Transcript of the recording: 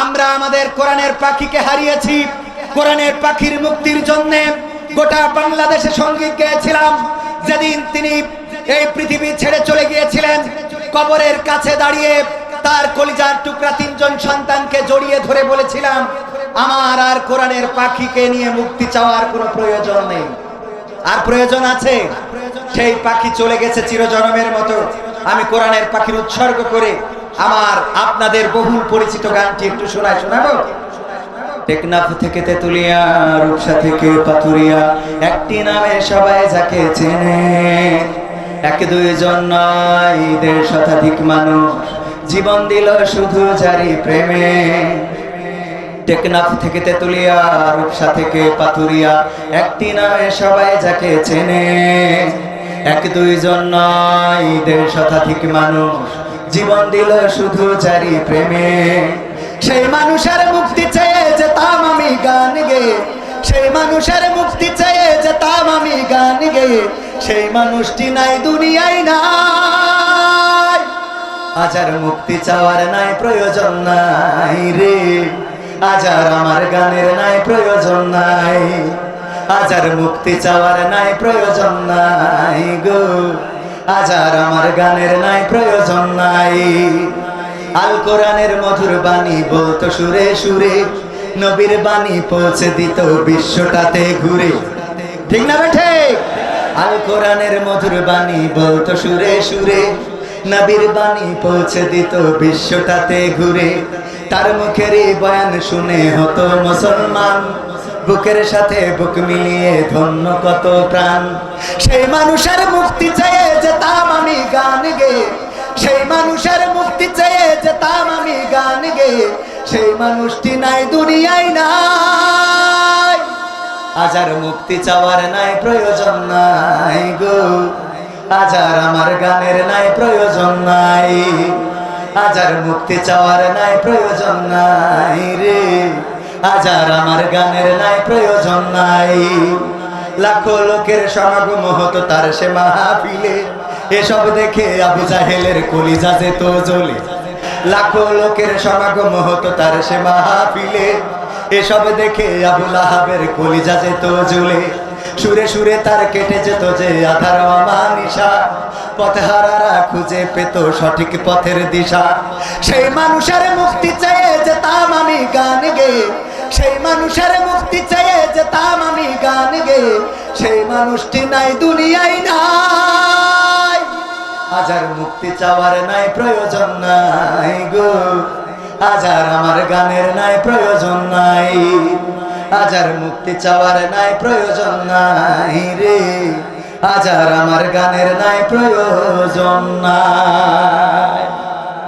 আমরা আমাদের কোরআনের পাখিকে হারিয়েছি। কোরআনের পাখির মুক্তির জন্য গোটা বাংলাদেশে সংগীত গেয়েছিলাম। যেদিন তিনি এই পৃথিবী ছেড়ে চলে গিয়েছিলেন, কবরের কাছে দাঁড়িয়ে তার কলিজার টুকরা তিনজন সন্তানকে জড়িয়ে ধরে বলেছিলাম, আমার আর কোরআনের পাখিকে নিয়ে মুক্তি চাওয়ার কোনো প্রয়োজন নেই। আর প্রয়োজন আছে? সেই পাখি চলে গেছে চিরজনমের মতো। আমি কোরআনের পাখির উৎসর্গ করে আমার আপনাদের বহুল পরিচিত গানটি একটু শোনায় শোনাবো? টেকনাফ থেকে তেতুলিয়া, রূপসা থেকে পাথুরিয়া, একটি নামে সবাই যাকে চেনে। এক দুইজন নয় শতাধিক মানুষ। জীবন দিল শুধু জারি প্রেমে। টেকনাফ থেকে তেতুলিয়া, রূপসা থেকে পাথুরিয়া, একটি নামে সবাই যাকে চেনে। এক দুইজন নয়, দেড় শতাধিক মানুষ। জীবন দিল শুধু জারি প্রেমে। সেই মানুষের মুক্তি চেয়ে যেতাম আমি গান গে। সেই মানুষের মুক্তি চেয়ে যেতাম আমি গান গে। সেই মানুষটি নাই, দুনিয়ায় নাই। আজার মুক্তি চাওয়ার নাই, প্রয়োজন নাই রে। আজার আমার গানের নাই, প্রয়োজন নাই। আজার মুক্তি চাওয়ার নাই, প্রয়োজন নাই গো। আজার আমার গানের নাই, প্রয়োজন নাই। আল কোরআনের মধুর বাণী বলতো সুরে সুরে, নবীর বাণী পৌঁছে দিত বিশ্বটাতে ঘুরে। ঠিক না বেঠে? আল কোরআনের মধুর বাণী বলতো সুরে সুরে, নবীর বাণী পৌঁছে দিত বিশ্বটাতে ঘুরে। তার মুখের এই বয়ান শুনে হতো মুসলমান। বুকের সাথে বুক মিলিয়ে ধন্য কত প্রাণ। সেই মানুষের মুক্তি চেয়ে যেতাম আমি গান গে। সেই মানুষের মুক্তি চেয়ে যেতাম আমি গান গে। সেই মানুষটি নাই, দুনিয়ায় নাই। আজার মুক্তি চাওয়ার নাই, প্রয়োজন নাই গো। আজার আমার গানের নাই, প্রয়োজন নাই। আজার মুক্তি চাওয়ার নাই, প্রয়োজন নাই রে। আজার আমার গানের নাই, প্রয়োজন নাই। লাখো লোকের সমাগম হতো তার সে মাহফিলে। এসব দেখে আবু জাহেলের কলিজা যেত জ্বলে। লাখো লোকের সমাগম হতো তার সে মাহফিলে। এসব দেখে আবুল আহাবের কলিজা যেত জ্বলে। সুরে সুরে তার কেটে যেত যে আধার অমানিসা পথহারারা খুঁজে পেত সঠিক পথের দিশা। সেই মানুষের মুক্তি চেয়ে যেতাম আমি গান গে। সেই মানুষের মুক্তি চেয়ে যেতাম আমি গান গে। সেই মানুষটি নাই, দুনিয়ায় নাই। হাজার মুক্তি চাওয়ার নাই, প্রয়োজন নাই গো। হাজার আমার গানের নাই, প্রয়োজন নাই। হাজার মুক্তি চাওয়ার নাই, প্রয়োজন নাই রে। হাজার আমার গানের নাই, প্রয়োজন নাই।